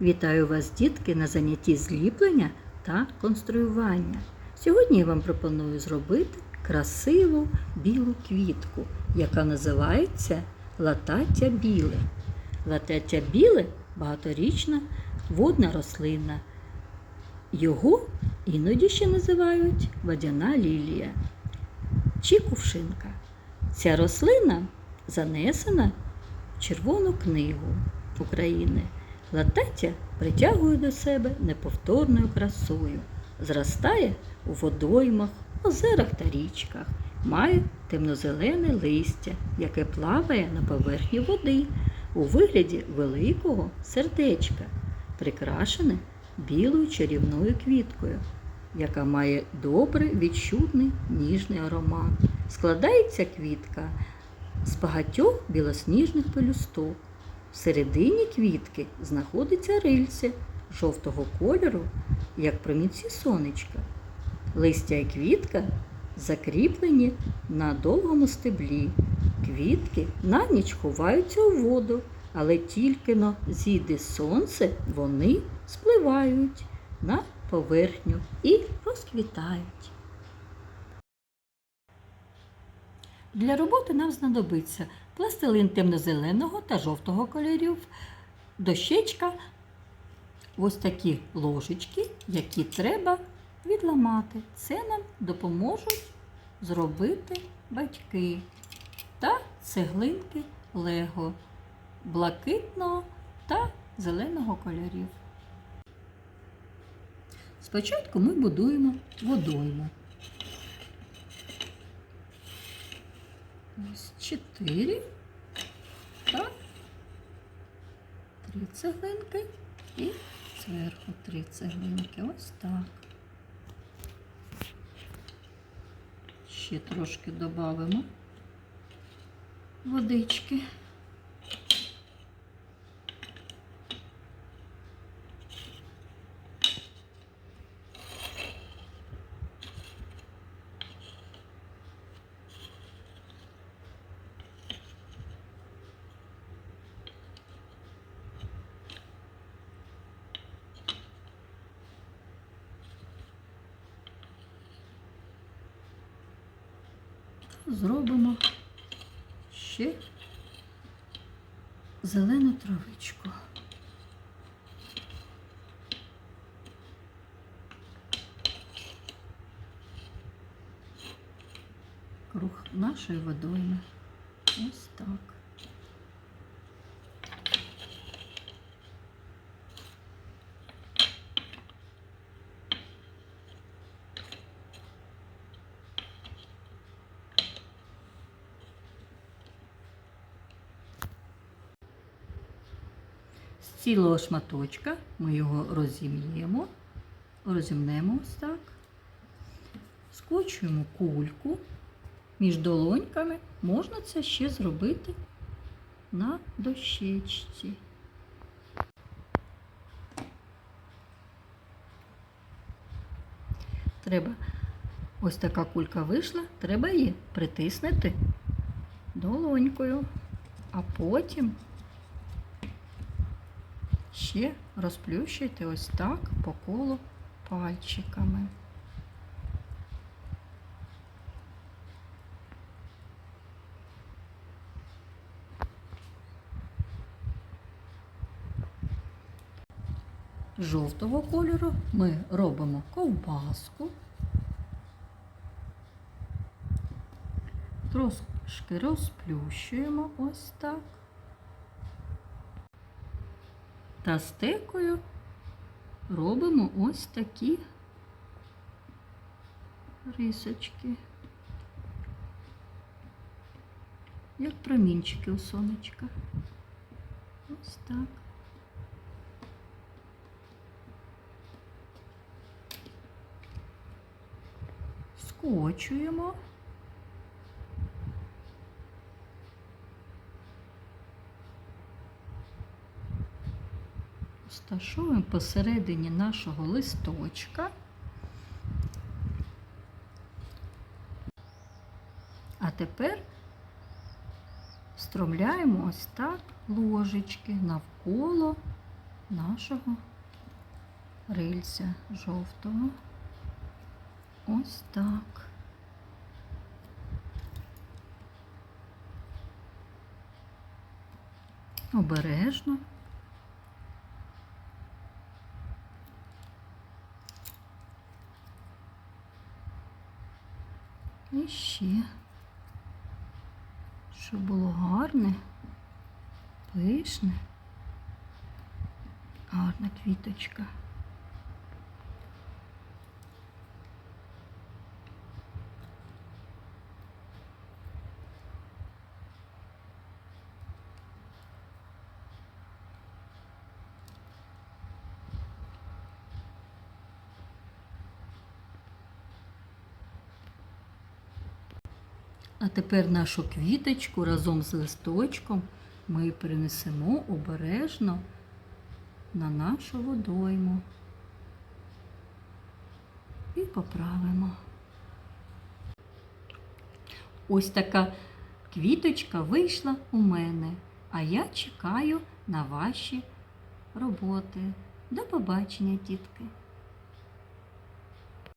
Вітаю вас, дітки, на занятті зліплення та конструювання. Сьогодні я вам пропоную зробити красиву білу квітку, яка називається латаття біле. Латаття біле багаторічна водна рослина. Його іноді ще називають водяна лілія чи кувшинка. Ця рослина занесена в Червону книгу України. Латаття притягує до себе неповторною красою, зростає у водоймах, озерах та річках, має темнозелене листя, яке плаває на поверхні води у вигляді великого сердечка, прикрашене білою чарівною квіткою, яка має добре відчутний ніжний аромат. Складається квітка з багатьох білосніжних пелюсток. Всередині квітки знаходиться рильце жовтого кольору, як промінці сонечка. Листя і квітка закріплені на довгому стеблі. Квітки на ніч ховаються у воду, але тільки но зійде сонце, вони спливають на поверхню і розквітають. Для роботи нам знадобиться пластилин темно-зеленого та жовтого кольорів, дощечка, ось такі ложечки, які треба відламати. Це нам допоможуть зробити батьки та цеглинки Лего блакитного та зеленого кольорів. Спочатку ми будуємо водойму. Ось чотири та три цеглинки і зверху три цеглинки. Ось так. Ще трошки додамо водички. Зробимо ще зелену травичку. Круг нашої водойми. Ось так. З цілого шматочка ми його розім'ємо, розімнемо ось так, скочуємо кульку між долоньками. Можна це ще зробити на дощечці. Треба, ось така кулька вийшла, треба її притиснути долонькою, а потім ще розплющуйте ось так по колу пальчиками. Жовтого кольору ми робимо ковбаску, трошки розплющуємо ось так. Та стекою робимо ось такі рисочки, як промінчики у сонечка. Ось так. Скочуємо. Розташовуємо посередині нашого листочка. А тепер встромляємо ось так ложечки навколо нашого рильця жовтого. Ось так. Обережно. І ще, щоб було гарне, пишне, гарна квіточка. А тепер нашу квіточку разом з листочком ми перенесемо обережно на нашу водойму і поправимо. Ось така квіточка вийшла у мене, а я чекаю на ваші роботи. До побачення, дітки!